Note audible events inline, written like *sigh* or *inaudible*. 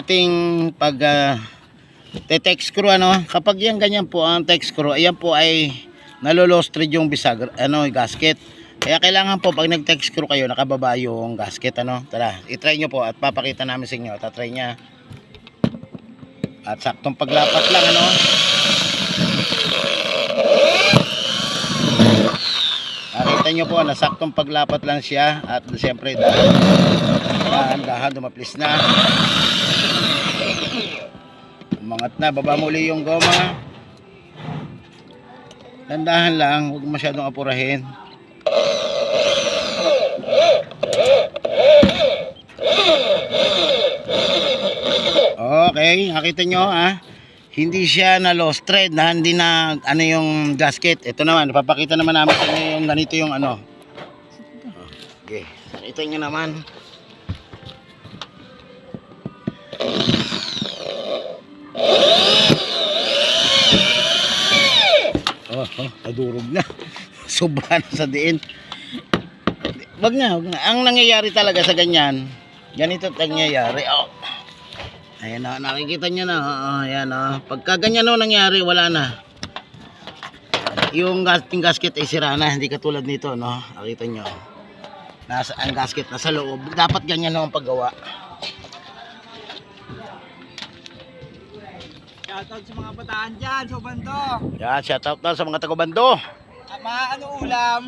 ating pag ah, te-text screw ano. Kapag yan ganyan po ang text screw, ayan po ay nalolostrid yung bisag, ano, gasket. Kaya kailangan po pag nag-text screw kayo, nakababa yung gasket ano. Tara, i-try nyo po at papakita namin sa inyo. Tatry niya. At saktong paglapat lang ano. Nakita nyo po na saktong paglapat lang siya at siyempre dahil dahan dumaplis na. Umangat na, baba muli yung goma. Dandahan lang, huwag masyadong apurahin. Okay, nakita nyo ah. Hindi siya na lost thread na hindi na ano yung gasket. Ito naman, napapakita naman namin sa inyo yung ganito yung ano. Okay, nakita nyo naman. Oh, oh, nadurog na. *laughs* Sobra na sa diin. Wag na, wag na. Ang nangyayari talaga sa ganyan, ganito nangyayari. Oh. Ayan na, nakikita nyo na. Oh, ayan oh. Pagka ganyan no nangyari, wala na. Yung yung gasket ay sira na, hindi katulad nito, no? Nakita nyo. Nasa, ang gasket nasa loob. Dapat ganyan no ang paggawa. Shoutout sa mga bataan dyan, sa bando. Yan, shout out na sa mga taga-bando. Mga ano ulam.